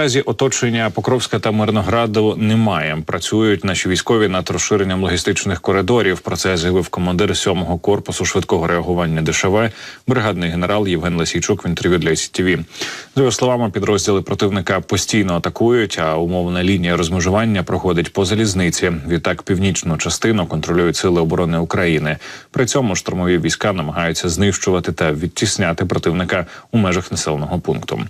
Наразі оточення Покровська та Мирнограду немає. Працюють наші військові над розширенням логістичних коридорів. Про це заявив командир 7-го корпусу швидкого реагування ДШВ, бригадний генерал Євген Лесійчук в інтерв'ю для СІТВ. За його словами, підрозділи противника постійно атакують, а умовна лінія розмежування проходить по залізниці. Відтак північну частину контролюють сили оборони України. При цьому штурмові війська намагаються знищувати та відтісняти противника у межах населеного пункту.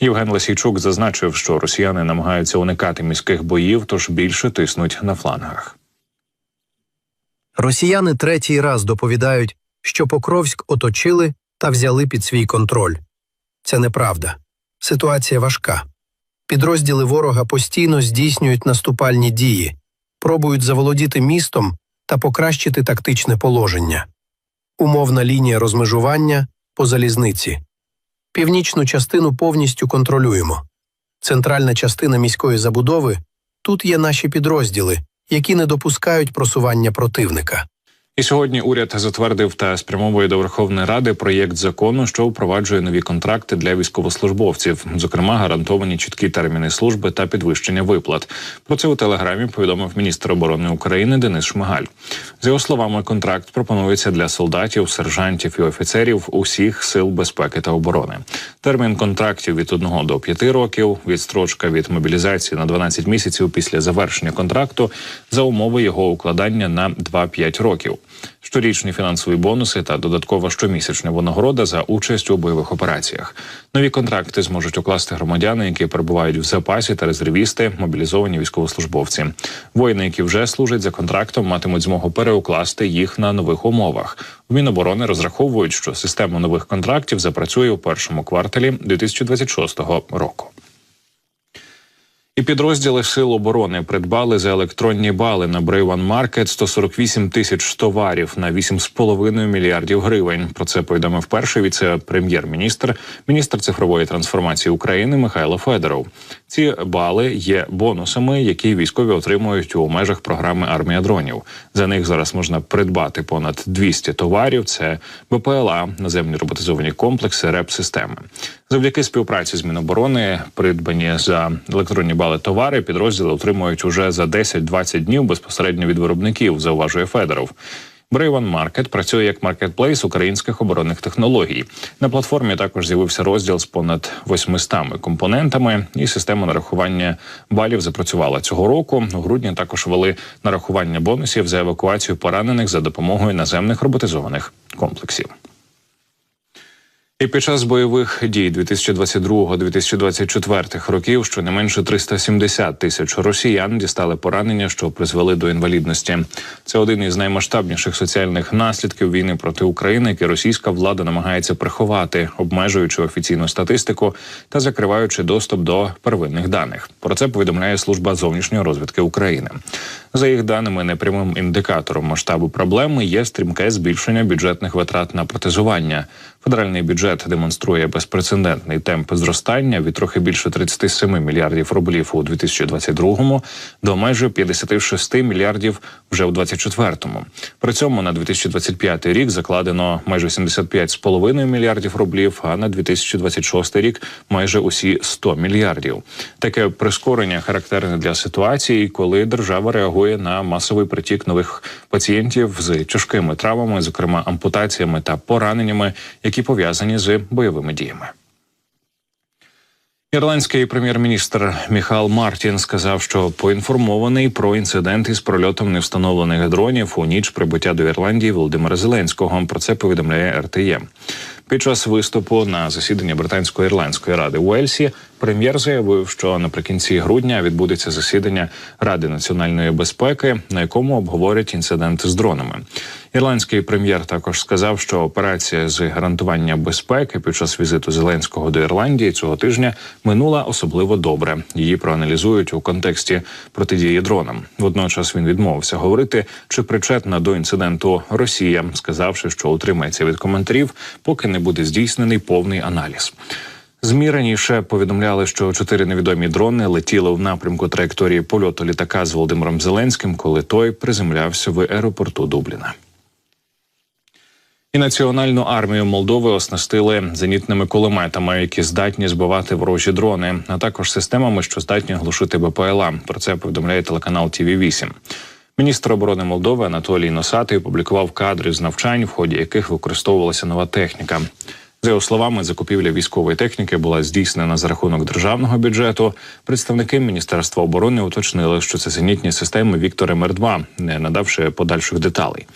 Євген Лесійчук зазначив, що росіяни намагаються уникати міських боїв, тож більше тиснуть на флангах. Росіяни третій раз доповідають, що Покровськ оточили та взяли під свій контроль. Це неправда. Ситуація важка. Підрозділи ворога постійно здійснюють наступальні дії, пробують заволодіти містом та покращити тактичне положення. Умовна лінія розмежування по залізниці. Північну частину повністю контролюємо. Центральна частина міської забудови тут є наші підрозділи, які не допускають просування противника. І сьогодні уряд затвердив та спрямовує до Верховної Ради проєкт закону, що впроваджує нові контракти для військовослужбовців, зокрема гарантовані чіткі терміни служби та підвищення виплат. Про це у телеграмі повідомив міністр оборони України Денис Шмигаль. За його словами, контракт пропонується для солдатів, сержантів і офіцерів усіх сил безпеки та оборони. Термін контрактів від 1 до 5 років, відстрочка від мобілізації на 12 місяців після завершення контракту за умови його укладання на 2-5 років щорічні фінансові бонуси та додаткова щомісячна винагорода за участь у бойових операціях. Нові контракти зможуть укласти громадяни, які перебувають в запасі та резервісти, мобілізовані військовослужбовці. Воїни, які вже служать за контрактом, матимуть змогу переукласти їх на нових умовах. В Міноборони розраховують, що система нових контрактів запрацює у першому кварталі 2026 року. І підрозділи сил оборони придбали за електронні бали на Брейван Маркет 148 тисяч товарів на 8,5 мільярдів гривень. Про це повідомив перший віце-прем'єр-міністр, міністр цифрової трансформації України Михайло Федоров. Ці бали є бонусами, які військові отримують у межах програми армія дронів. За них зараз можна придбати понад 200 товарів. Це БПЛА, наземні роботизовані комплекси, РЕП-системи. Завдяки співпраці з Міноборони, придбані за електронні бали товари, підрозділи отримують уже за 10-20 днів безпосередньо від виробників. Зауважує Федоров. Брейван Маркет працює як маркетплейс українських оборонних технологій. На платформі також з'явився розділ з понад 800 компонентами, і система нарахування балів запрацювала цього року. У грудні також вели нарахування бонусів за евакуацію поранених за допомогою наземних роботизованих комплексів. І під час бойових дій 2022-2024 років щонайменше 370 тисяч росіян дістали поранення, що призвели до інвалідності. Це один із наймасштабніших соціальних наслідків війни проти України, які російська влада намагається приховати, обмежуючи офіційну статистику та закриваючи доступ до первинних даних. Про це повідомляє служба зовнішньої розвідки України. За їх даними, непрямим індикатором масштабу проблеми є стрімке збільшення бюджетних витрат на протезування. Федеральний бюджет демонструє безпрецедентний темп зростання від трохи більше 37 мільярдів рублів у 2022-му до майже 56 мільярдів вже у 2024-му. При цьому на 2025 рік закладено майже 75,5 мільярдів рублів, а на 2026 рік майже усі 100 мільярдів. Таке прискорення характерне для ситуації, коли держава реагує на масовий притік нових пацієнтів з тяжкими травмами, зокрема ампутаціями та пораненнями які пов'язані з бойовими діями. Ірландський прем'єр-міністр Міхал Мартін сказав, що поінформований про інцидент із прольотом невстановлених дронів у ніч прибуття до Ірландії Володимира Зеленського. Про це повідомляє РТЄ. Під час виступу на засіданні британської ірландської ради Уельсі прем'єр заявив, що наприкінці грудня відбудеться засідання Ради національної безпеки, на якому обговорять інцидент з дронами. Ірландський прем'єр також сказав, що операція з гарантування безпеки під час візиту Зеленського до Ірландії цього тижня минула особливо добре. Її проаналізують у контексті протидії дронам. Водночас він відмовився говорити, чи причетна до інциденту Росія, сказавши, що утримається від коментарів, поки не буде здійснений повний аналіз. Змі раніше повідомляли, що чотири невідомі дрони летіли в напрямку траєкторії польоту літака з Володимиром Зеленським, коли той приземлявся в аеропорту Дубліна. І національну армію Молдови оснастили зенітними кулеметами, які здатні збивати ворожі дрони, а також системами, що здатні глушити БПЛА. Про це повідомляє телеканал ТВ 8 Міністр оборони Молдови Анатолій Носатий опублікував кадри з навчань, в ході яких використовувалася нова техніка. За його словами, закупівля військової техніки була здійснена за рахунок державного бюджету. Представники міністерства оборони уточнили, що це зенітні системи Віктор МР-2, не надавши подальших деталей.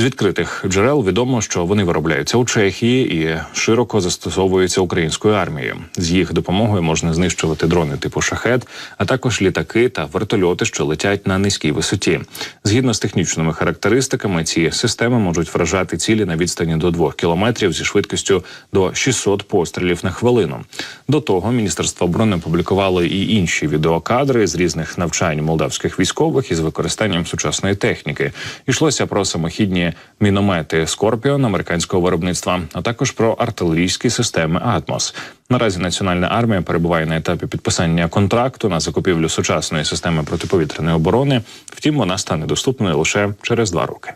З відкритих джерел відомо, що вони виробляються у Чехії і широко застосовуються українською армією. З їх допомогою можна знищувати дрони типу шахет, а також літаки та вертольоти, що летять на низькій висоті. Згідно з технічними характеристиками, ці системи можуть вражати цілі на відстані до 2 кілометрів зі швидкістю до 600 пострілів на хвилину. До того міністерство оборони опублікувало і інші відеокадри з різних навчань молдавських військових із використанням сучасної техніки. Йшлося про самохідні міномети Скорпіон американського виробництва, а також про артилерійські системи Атмос. Наразі національна армія перебуває на етапі підписання контракту на закупівлю сучасної системи протиповітряної оборони. Втім, вона стане доступною лише через два роки.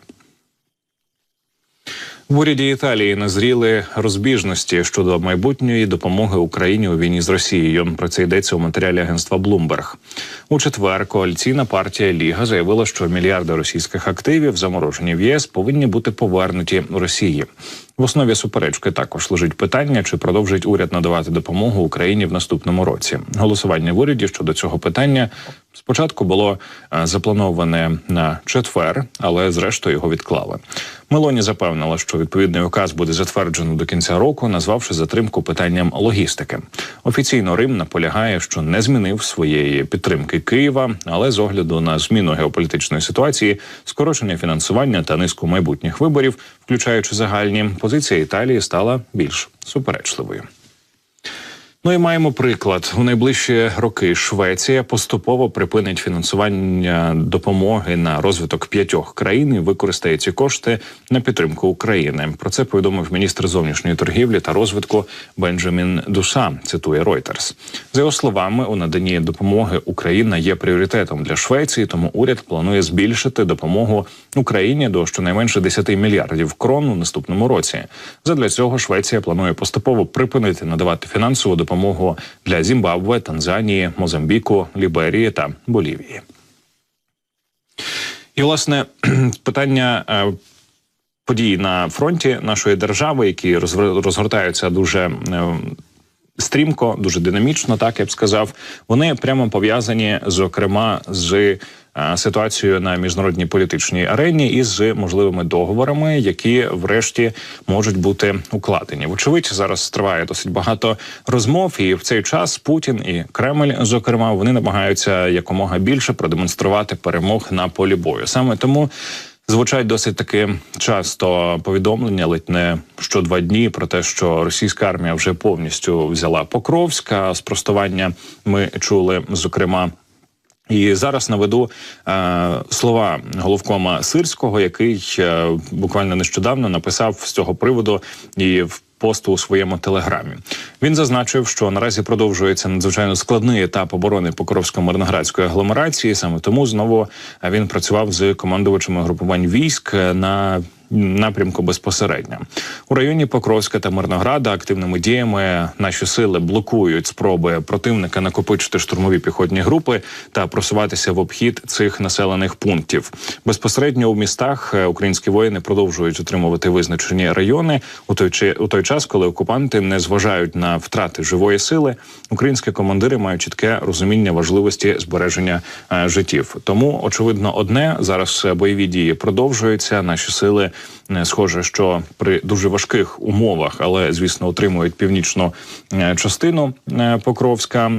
В уряді Італії назріли розбіжності щодо майбутньої допомоги Україні у війні з Росією. Про це йдеться у матеріалі агентства Bloomberg. У четвер коаліційна партія Ліга заявила, що мільярди російських активів, заморожені в ЄС, повинні бути повернуті Росії. В основі суперечки також лежить питання, чи продовжить уряд надавати допомогу Україні в наступному році. Голосування в уряді щодо цього питання спочатку було е, заплановане на четвер, але зрештою його відклали. Мелоні запевнила, що відповідний указ буде затверджено до кінця року, назвавши затримку питанням логістики. Офіційно Рим наполягає, що не змінив своєї підтримки Києва, але з огляду на зміну геополітичної ситуації, скорочення фінансування та низку майбутніх виборів, включаючи загальні, позиція Італії стала більш суперечливою. Ну і маємо приклад у найближчі роки. Швеція поступово припинить фінансування допомоги на розвиток п'ятьох країн і використає ці кошти на підтримку України. Про це повідомив міністр зовнішньої торгівлі та розвитку Бенджамін Дуса. Цитує Reuters. За його словами, у наданні допомоги Україна є пріоритетом для Швеції, тому уряд планує збільшити допомогу Україні до щонайменше 10 мільярдів крон у наступному році. Задля цього Швеція планує поступово припинити надавати фінансову допомогу допомогу для Зімбабве, Танзанії, Мозамбіку, Ліберії та Болівії. І власне питання. е, Події на фронті нашої держави, які розгортаються дуже е, стрімко, дуже динамічно, так я б сказав, вони прямо пов'язані, зокрема, з е, ситуацією на міжнародній політичній арені і з можливими договорами, які врешті можуть бути укладені. Вочевидь, зараз триває досить багато розмов, і в цей час Путін і Кремль, зокрема, вони намагаються якомога більше продемонструвати перемог на полі бою. Саме тому. Звучать досить таки часто повідомлення, ледь не що два дні про те, що російська армія вже повністю взяла Покровська. Спростування ми чули зокрема. І зараз наведу е, слова головкома Сирського, який е, буквально нещодавно написав з цього приводу і в посту у своєму телеграмі. Він зазначив, що наразі продовжується надзвичайно складний етап оборони Покровсько-Мирноградської агломерації. Саме тому знову е, він працював з командувачами групувань військ е, на напрямку безпосередньо у районі Покровська та Мирнограда активними діями наші сили блокують спроби противника накопичити штурмові піхотні групи та просуватися в обхід цих населених пунктів. Безпосередньо у містах е, українські воїни продовжують утримувати визначені райони у той чи у той час, коли окупанти не зважають на втрати живої сили. Українські командири мають чітке розуміння важливості збереження е, життів. Тому очевидно, одне зараз е, бойові дії продовжуються. Наші сили схоже, що при дуже важких умовах, але звісно, отримують північну е, частину е, Покровська.